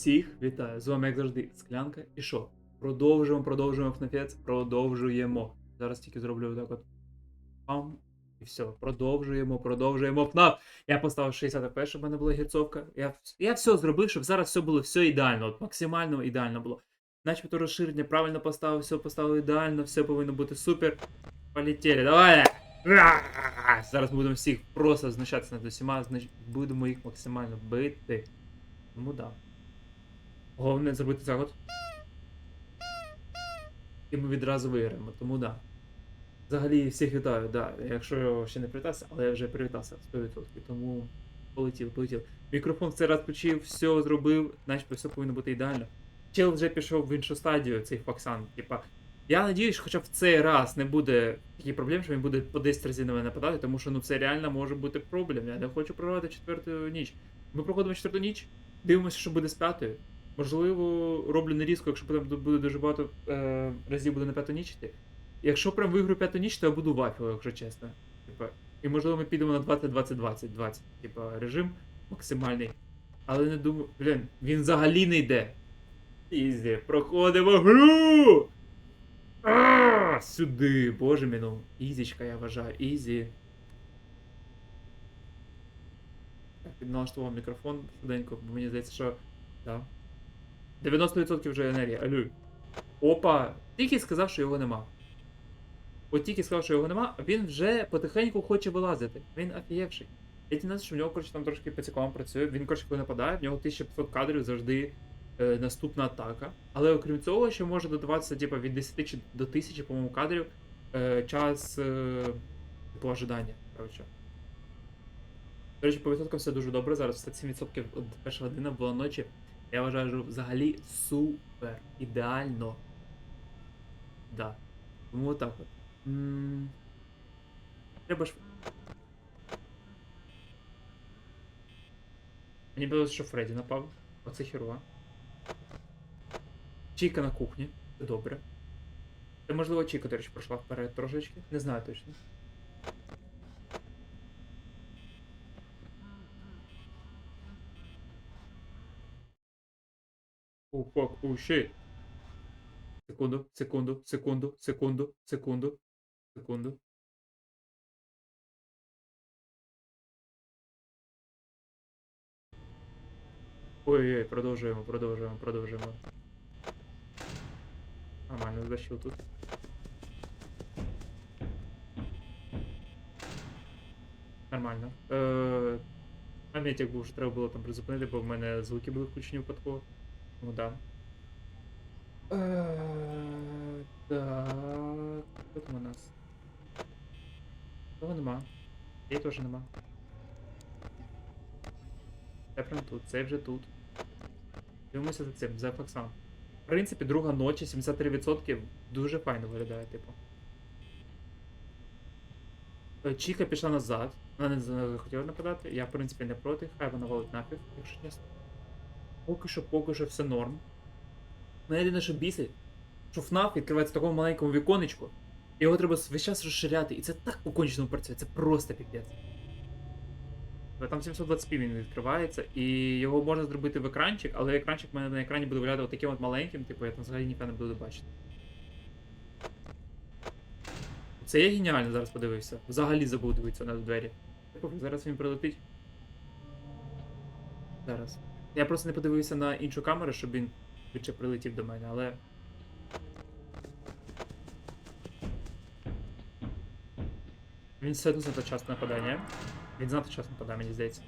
Всіх вітаю! З вами, як завжди, склянка. І що? Продовжуємо, продовжуємо ФНАФЕЦ, продовжуємо. Зараз тільки зроблю так от. Пам. І все, продовжуємо, продовжуємо ФНАФ. Я поставив 60 АП, щоб в мене була герцовка. Я, я все зробив, щоб зараз все було все ідеально, от максимально ідеально було. Начебто розширення правильно поставив, все поставив ідеально, все повинно бути супер. Полетіли, давай! Ра! Зараз будемо всіх просто знущатися над усіма, будемо їх максимально бити. Тому да. Головне зробити от. І ми відразу виграємо, тому да. Взагалі всіх вітаю, да. Якщо ще не привітався, але я вже привітався 100%. Тому полетів, полетів. Мікрофон в цей раз включив, все зробив, начебто все повинно бути ідеально. Чел вже пішов в іншу стадію, цей Фоксан. Типа, я надіюсь, хоча б в цей раз не буде таких проблем, що він буде по 10 разів на мене нападати, тому що ну це реально може бути проблем. Я не хочу програвати четверту ніч. Ми проходимо четверту ніч, дивимося, що буде з п'ятою. Можливо, роблю нарізку, якщо потім буде дуже багато е, разів буде на п'яту ніч йти. Якщо прям виграю п'яту ніч, то я буду вафіло, якщо чесно. Типа, і можливо ми підемо на 20-20-20-20. Типа режим максимальний. Але не думаю. Блін, він взагалі не йде. Ізі, проходимо гру! А, сюди, боже мій, ну. Ізічка, я вважаю, ізі. Підналаштував мікрофон швиденько, бо мені здається, що. Да. 90% вже енергії. Алю. Опа! Тільки сказав, що його нема. От тільки сказав, що його нема, він вже потихеньку хоче вилазити. Він. Я дізнався, що в нього, коротше, там трошки по працює. Він, коротше, коли нападає, в нього 1500 кадрів завжди е, наступна атака. Але окрім цього, ще може додаватися, типу, від 10 чи до 1000, по-моєму, кадрів е, час е, типу, ожидання. Коротше. До речі, по відсоткам все дуже добре. Зараз 107% от перша година була ночі. Я вважаю, що взагалі супер. Ідеально. Да. Тому отак от. М, Треба ж. Мені подалося, що Фредді напав. Оце херова. Чіка на кухні. Добре. Це можливо Чіка, до речі, пройшла вперед трошечки. Не знаю точно. О, щит. Секунду, секунду, секунду, секунду, секунду, секунду. Ой-ой, продовжуємо, продовжуємо, продовжуємо. Нормально, защил тут. Нормально. Е, Моментик був, що треба було там призупинити, бо в мене звуки були включені випадково. Ну да. Так. Хто там у нас? Того нема. Її теж нема. Це прям тут, це вже тут. Дивимося за цим, за Фоксом. В принципі, друга ночі, 73% дуже файно виглядає, типу. Е, Чіка пішла назад. Вона не захотіла нападати. Я, в принципі, не проти. Хай вона валить нафіг, якщо чесно. Поки що, поки що все норм. Мене єдине, що бісить, що ФНАФ відкривається в такому маленькому віконечку. і Його треба весь час розширяти. І це так по конченому працює, це просто піпець. Там 720p він відкривається, і його можна зробити в екранчик, але екранчик в мене на екрані буде виглядати таким от маленьким, типу я там взагалі ніфіга не буду бачити. Це я геніально зараз подивився. Взагалі забув дивитися на двері. Зараз він прилетить. Зараз. Я просто не подивився на іншу камеру, щоб він швидше прилетів до мене, але. Він все одно занадто часто нападає, ні? Він занадто часто нападає, мені здається.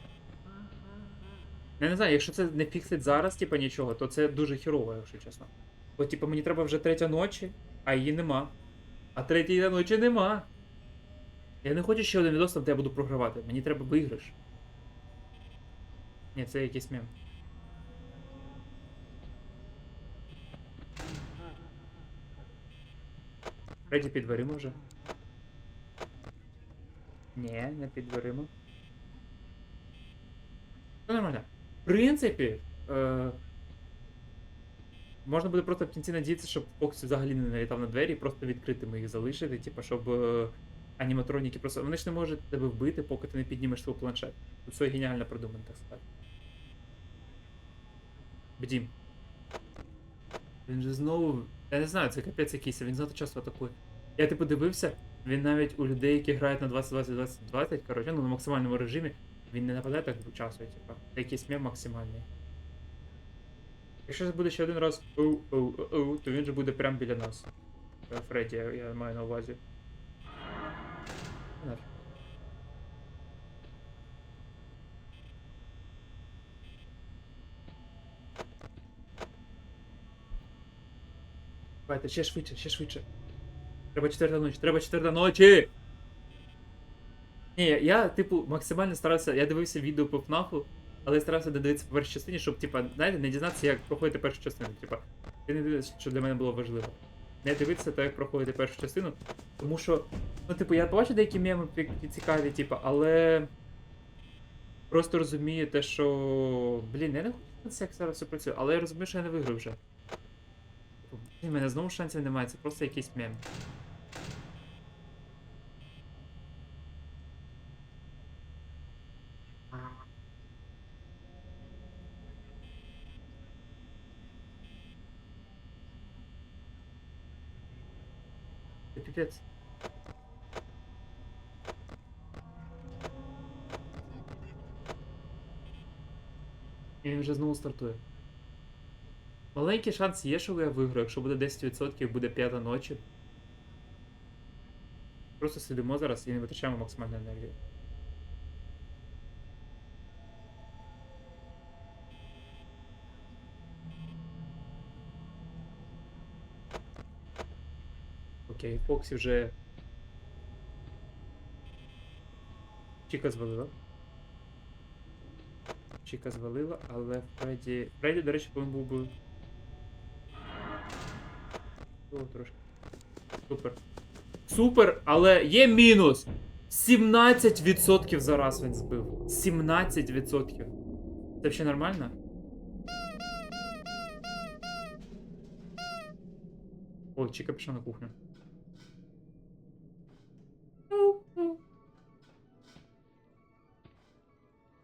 Я не знаю, якщо це не фіксить зараз, типа нічого, то це дуже хірово, якщо чесно. Бо, типа, мені треба вже третя ночі, а її нема. А третьої ночі нема. Я не хочу ще один відос, де я буду програвати. Мені треба виграш. Ні, це якийсь мем. Фредді під дверима вже. Ні, не під дверима. Все нормально. В принципі, е, можна буде просто в кінці надіятися, щоб Фокс взагалі не налітав на двері просто відкритими їх залишити, типу, щоб е, аніматроніки просто. Вони ж не можуть тебе вбити, поки ти не піднімеш свій планшет. Тут все геніально продумано, так сказати. Бдім. Він же знову. Я не знаю, це капець якийсь, він занадто часто атакує. Я типу дивився, він навіть у людей, які грають на 20-20-20-20, коротше, ну на максимальному режимі, він не нападає так часу, типу. Це якийсь мем максимальний. Якщо буде ще один раз оу оу оу, то він же буде прямо біля нас. Е, Фредді, я, я маю на увазі. Давайте, ще швидше, ще швидше. Треба четверта ночі, треба четверта ночі! Ні, я, типу, максимально старався, я дивився відео по ФНАФу, але я старався додивитися по першій частині, щоб, типа, знаєте, не дізнатися, як проходити першу частину. Типа, ти не дивишся, що для мене було важливо. Не дивитися так, як проходити першу частину, тому що, ну, типу, я бачу деякі меми цікаві, типу, але. Просто розумію те, що. Блін, я не хочу як зараз все працює, але я розумію, що я не виграв вже. Типу, Блін, в мене знову шансів немає, це просто якийсь мем. Це піпець. І він вже знову стартує. Маленький шанс є, що я виграю, якщо буде 10%, буде п'ята ночі. Просто сидимо зараз і не витрачаємо максимальну енергію. Окей, Фоксі вже. Чіка звалила. Чіка звалила, але Фредді. Фредді, до речі, повинен був би. О, трошки. Супер. Супер, але є мінус! 17% зараз він збив. 17%. Це ще нормально? О, Чіка пішла на кухню.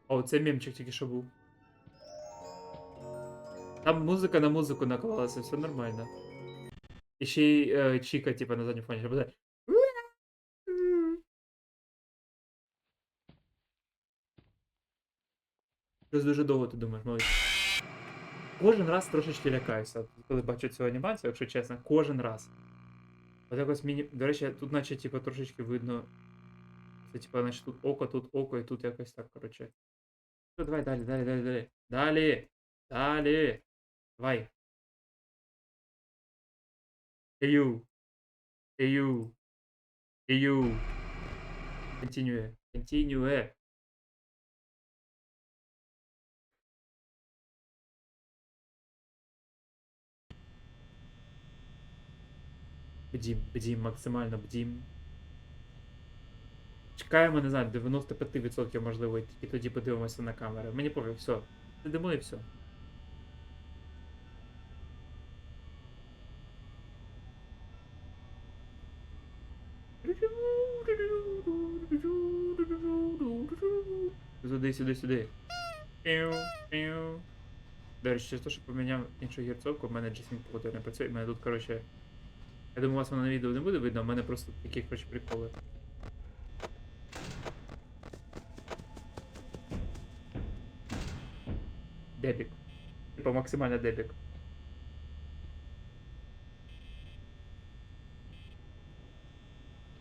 О, це мемчик тільки що був. Там музика на музику наклалася, все нормально. І ще й е, Чіка, типа, на фоні, щоб буде. Щось дуже довго ти думаєш, малий. Кожен раз трошечки лякаюся, коли бачу цю анімацію, якщо чесно, кожен раз. От якось міні. До речі, тут наче типа трошечки видно. Це типа, наче тут око, тут око, і тут якось так, коротше. Ну, давай далі, далі, далі, далі. Далі. Далі. Давай. You. Hey you. Continue. Continue. Бдім, бдім, максимально бдім. Чекаємо, не знаю, 95% можливо, і тоді подивимося на камери. Мені пофіг, все. Сидимо і все. Сюди, сюди, сюди. Піу, піу. До речі, через те, що поміняв іншу гірцовку, в мене G-Sync не працює. У мене тут, коротше. Я думаю, у вас воно на відео не буде видно, в мене просто такі, коротше, приколи. Дебік. Типа максимально дебік.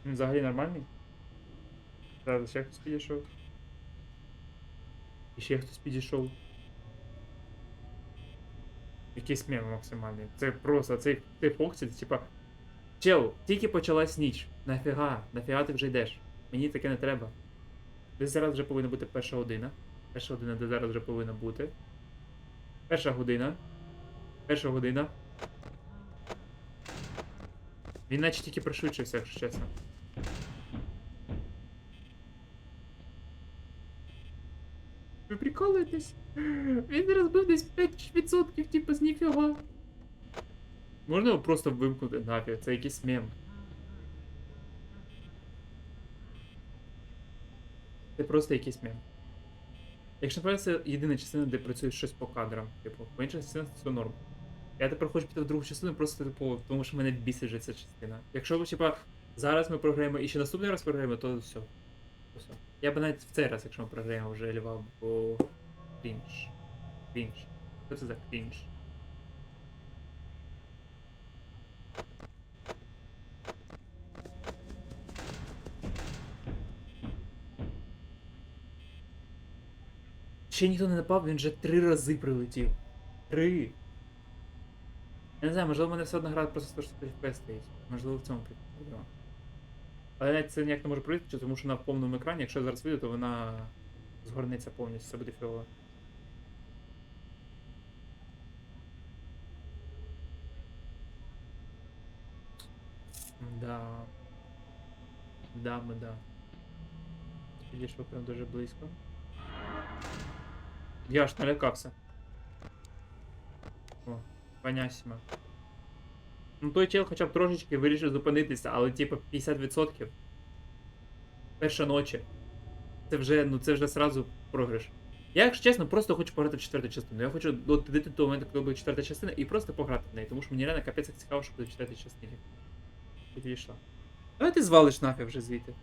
Він взагалі нормальний? Зараз ще хтось підійшов. І ще хтось підійшов. Якийсь мем максимальний. Це просто цей, цей Фоксі, типа. Чел, тільки почалась ніч. Нафіга? Нафіга ти вже йдеш? Мені таке не треба. Десь зараз вже повинна бути перша година. Перша година, де зараз вже повинна бути. Перша година. Перша година. Він наче тільки пришвидшився, якщо чесно. Ви прикалуєтесь? Він зараз був десь 5%, типу, з ніфіга. Можна його просто вимкнути нафіг, це якийсь мем. Це просто якийсь мем. Якщо помиляюсь, це єдина частина, де працює щось по кадрам. Типу, по інших частинах це все норм. Я тепер хочу піти в другу частину, просто типу, тому що мене бісить вже ця частина. Якщо типа, зараз ми програємо і ще наступний раз програємо, то все. Все. Я б навіть в цей раз, якщо ми програємо, вже лівав, бо крінж. Крінж. Що це за крінж? Ще ніхто не напав, він вже три рази прилетів. Три. Я не знаю, можливо, в мене все одна гра просто 160 FPS стоїть. Можливо, в цьому проблема. Але навіть це ніяк не може пройти, тому що в повному екрані, якщо я зараз вийду, то вона згорнеться повністю, це буде фіола. Да. Да, ми да. Прям дуже близько. Я ж налякався. О, понятно. Ну той чел хоча б трошечки вирішив зупинитися, але типу 50%. Перша ночі. Це вже, ну це вже сразу програш. Я, якщо чесно, просто хочу пограти в четверту частину. Я хочу дойти до моменту, коли буде четверта частина, і просто пограти в неї, тому що мені реально капець як цікаво, що буде в четвертій частині. Підійшла. Давай ти звалиш нафіг вже звідти.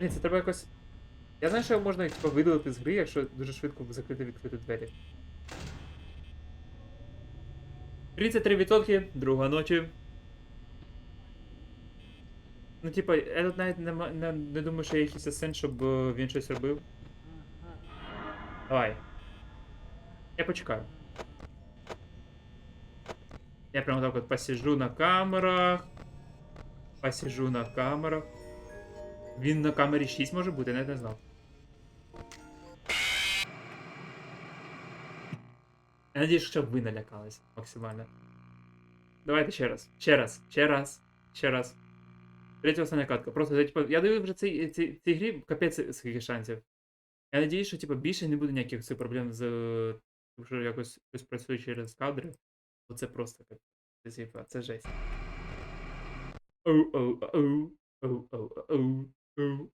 Блін, це треба якось. Я знаю, що його можна типу, видалити з гри, якщо дуже швидко закрити відкрити двері. 33% друга ночі. Ну, типа, я тут навіть не, не, не думаю, що є якийсь сенс, щоб е, він щось робив. Давай. Я почекаю. Я прямо так от посижу на камерах. Посижу на камерах. Він на камері 6 може бути, я навіть не знав. Я надіюсь, що ви налякались максимально. Давайте ще раз. Ще раз. Ще раз. Ще раз. Третя остання катка. Просто, я, типу, я дивив вже цій, цій, цій грі капець скільки шансів. Я надіюсь, що типу, більше не буде ніяких цих проблем з вже якось щось працює через кадри, бо це просто як це жесть. Оу-оу-оу, оу-оу-оу, оу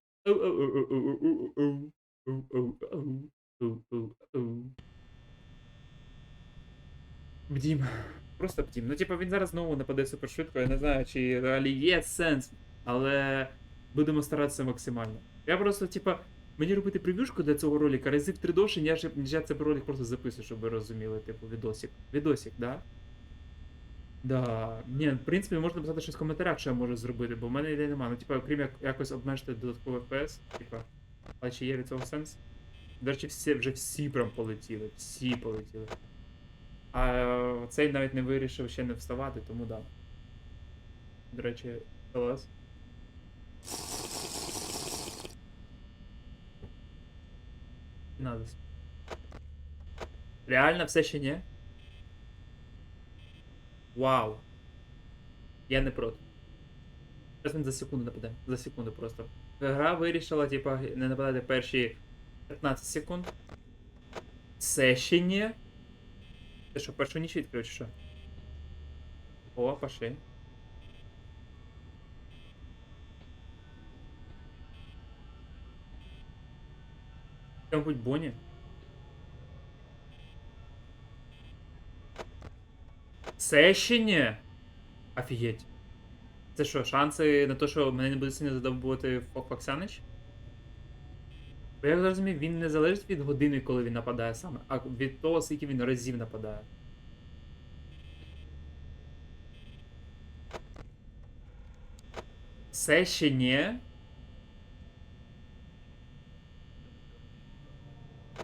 оу-оу-оу-оу-оу. Бдім. Просто бдім. Ну, типа, він зараз знову нападе супер швидко, я не знаю, чи взагалі є сенс, але будемо старатися максимально. Я просто, типа, мені робити прев'юшку для цього ролика рази в три довше, ніж я- цей ролик просто записую, щоб ви розуміли, типу, відосик. Відосик, да? Да. Ні, в принципі, можна писати щось в коментарях, що я можу зробити, бо в мене ідей немає. Ну, типа, окрім як якось обмежити додатковий FPS, типа, але чи є від цього сенс? До речі, всі, вже всі прям полетіли, всі полетіли. А цей навіть не вирішив ще не вставати, тому да. До речі, клас. Надо. Реально все ще ні? Вау. Я не проти. Зараз він за секунду нападе. За секунду просто. Гра вирішила, типа, не нападати перші 15 секунд. Це ще ні. Ти що, першу ніч відкрив чи що? О, пошли. Мабуть, Бонні. Це ще ні. Офігеть. Це що, шанси на те, що мене не буде сильно задовбувати Фоксянич? Бо я розумію, він не залежить від години, коли він нападає саме, а від того, скільки він разів нападає. Ні.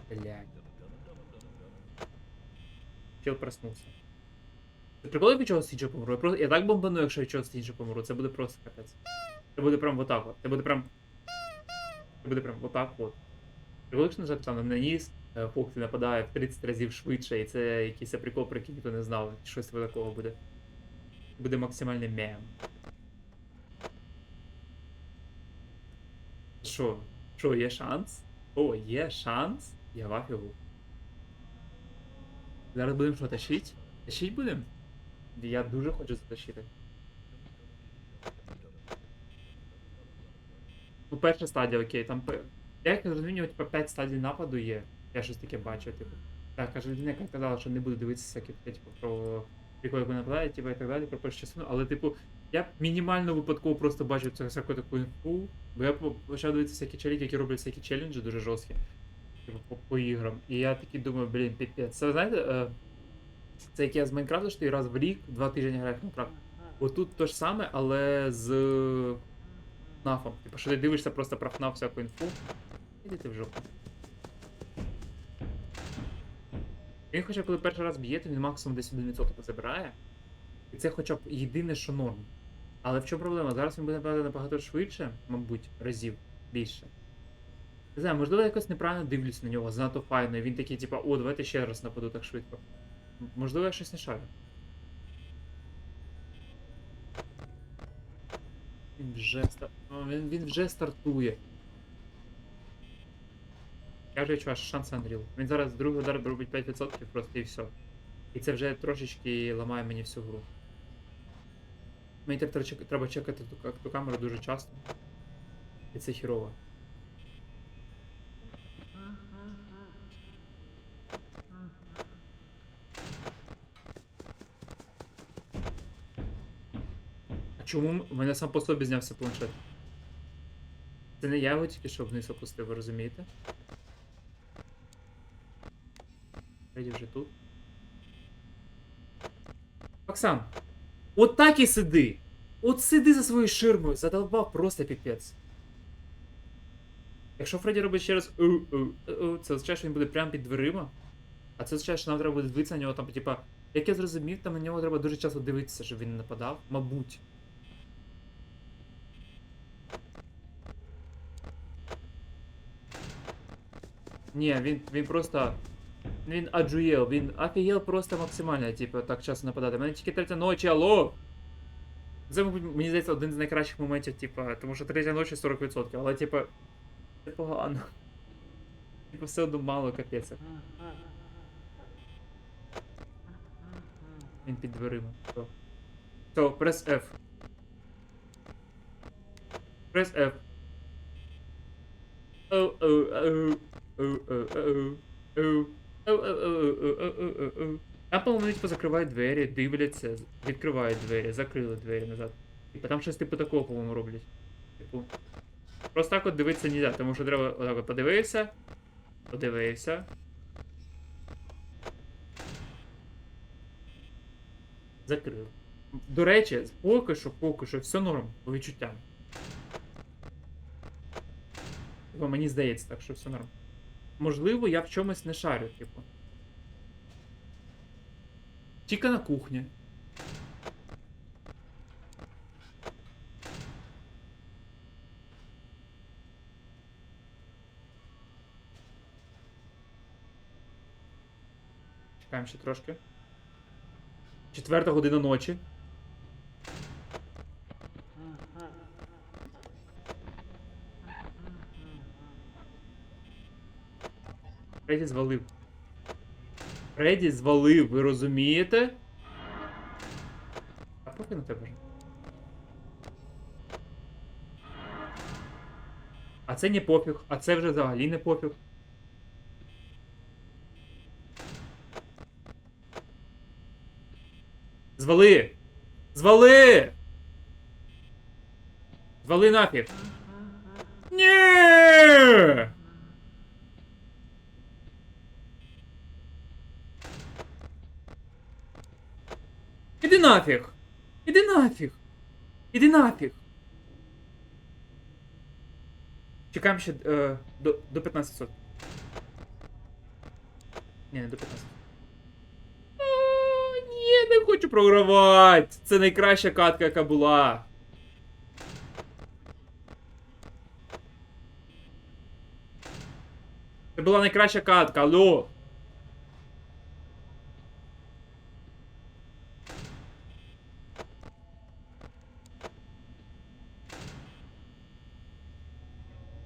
Блядь. Чел проснувся. Ти приколи від чого Сіджа помру? Я, просто, я так бомбану, якщо від чого Сіджа помру. Це буде просто капець. Це буде прям вот так от. Це буде прям. Це буде прям вот так от. Якщо нажати там на ніс, е, Фоксі нападає в 30 разів швидше, і це якийсь прикол, про який ніхто не знав. Щось такого буде. Буде максимальний мем. Що? Що, є шанс? О, є шанс? Я в афігу. Зараз будемо що, тащить? Тащить будемо? Я дуже хочу затащити. Ну, перша стадія, окей, там. пе- Я як розумію, типу, 5 стадій нападу є. Я щось таке бачу, типу. Так, каже людина, яка казала, що не буде дивитися всякі типу, про приколи, як нападають, типу, і так далі, про першу частину. Але, типу, я мінімально випадково просто бачу цю всяку таку інфу, бо я почав дивитися всякі челіки, які роблять всякі челенджі дуже жорсткі. Типу, по, по іграм. І я такий думаю, блін, піпець. Це знаєте, е, це як я з Майнкрафту, що я раз в рік, два тижні граю в Майнкрафт. Отут то ж саме, але з ФНАФом. Типу, що ти дивишся просто про ФНАФ всяку інфу. Іди ти в жопу. Він хоча коли перший раз б'є, то він максимум десь 1% забирає. І це хоча б єдине, що норм. Але в чому проблема? Зараз він буде нападати набагато швидше, мабуть, разів більше. Не знаю, можливо, я якось неправильно дивлюсь на нього, занадто файно, і він такий, типа, о, давайте ще раз нападу так швидко. Можливо, я щось не шарю. Він вже ста... О, він, він вже стартує. Я вже відчуваю, що шанс Unreal. Він зараз другий удар робить 5% просто і все. І це вже трошечки ламає мені всю гру. Мені тепер треба чекати ту камеру дуже часто. І це хірово. А чому у мене сам по собі знявся планшет? Це не я його тільки що вниз опустив, ви розумієте? Фредді вже тут. Оксан, от так і сиди! От сиди за своєю ширмою, задолбав просто піпець. Якщо Фредді робить ще раз це означає, що він буде прямо під дверима. А це означає, що нам треба буде дивитися на нього там, типа. Як я зрозумів, там на нього треба дуже часто дивитися, щоб він не нападав. Мабуть. Ні, він, він просто. Він аджуєл, він афієл просто максимально, типу, так часто нападати. У мене тільки третя ночі, алло! Це, мені здається, один з найкращих моментів, типу, тому що третя ночі 40%, але, типу, це погано. Типу, все одно мало капець. Він під дверима. Все, прес F. Прес F. Оу, оу, оу. Там, по-моєму, типу, двері, дивляться, відкривають двері, закрили двері назад. Типу, там щось типу такого, по-моєму, роблять. Типу. Просто так от дивитися нельзя, тому що треба отак от подивився, подивився. Закрив. До речі, поки що, поки що, все норм, по відчуттям. Типу, мені здається так, що все норм. Можливо, я в чомусь не шарю, типу. Тільки на кухні. Чекаємо ще трошки. Четверта година ночі. Фредді звалив. Фредді звалив, ви розумієте? А поки на тебе. А це не пофіг, а це вже взагалі не пофіг. Звали! Звали! Звали нафіг! Ні! Іди нафіг! Іди нафіг! Іди нафіг! Чекаємо ще е, до, до 15 Ні, не до 15. О, ні, не хочу програвати! Це найкраща катка, яка була. Це була найкраща катка, алло!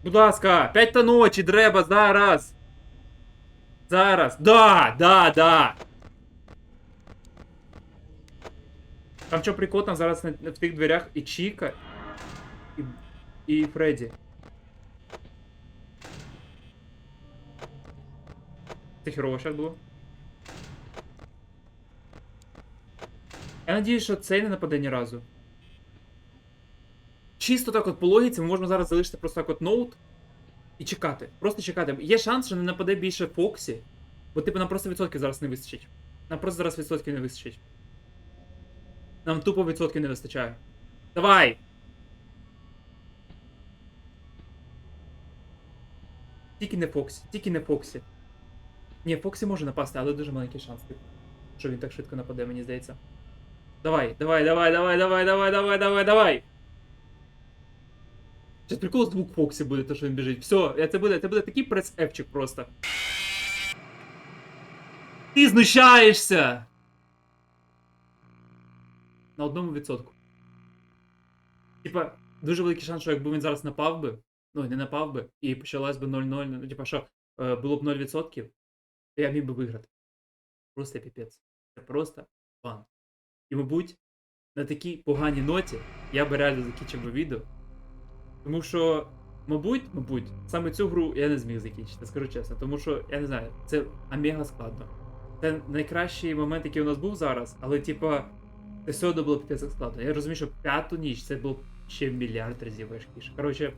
Будь ласка, 5 та ночі треба зараз. Зараз. Да, да, да. Там що прикол, там зараз на, в тих дверях і Чіка, і, і Фредді. Це херово зараз було. Я надіюсь, що цей не нападе ні разу. Чисто так от по логіці ми можемо зараз залишити просто так от ноут і чекати. Просто чекати. Є шанс, що не нападе більше Фоксі. Бо типу нам просто відсотків зараз не вистачить. Нам просто зараз відсотків не вистачить. Нам тупо відсотків не вистачає. Давай! Тільки не Фоксі, тільки не Фоксі. Ні, Фоксі може напасти, але дуже маленький шанс, типу. Що він так швидко нападе, мені здається. Давай, давай, давай, давай, давай, давай, давай, давай, давай. Сейчас прикол звук Фоксі буде, то що він біжить. Все, це буде, це буде такий прес-епчик просто. Ти знущаєшся! На одному відсотку. Типа, дуже великий шанс, що якби він зараз напав би, ну не напав би, і почалась би 0-0, ну, типа, що е, було б 0%, то я міг би виграти. Просто піпець. Це просто бан. І, мабуть, на такій поганій ноті я би реально закінчив би відео. Тому що, мабуть, мабуть, саме цю гру я не зміг закінчити, скажу чесно. Тому що, я не знаю, це омега складно. Це найкращий момент, який у нас був зараз, але, типа, це все одно було піпець складно. Я розумію, що п'яту ніч це було ще мільярд разів важкіше. Коротше,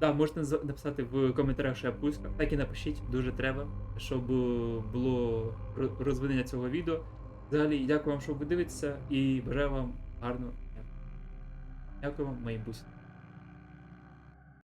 да, можете написати в коментарях, що я пуська. Так і напишіть, дуже треба, щоб е, було ро- розвинення цього відео. Взагалі, дякую вам, що ви дивитеся, і бажаю вам гарного дня. Дякую вам, мої бусі.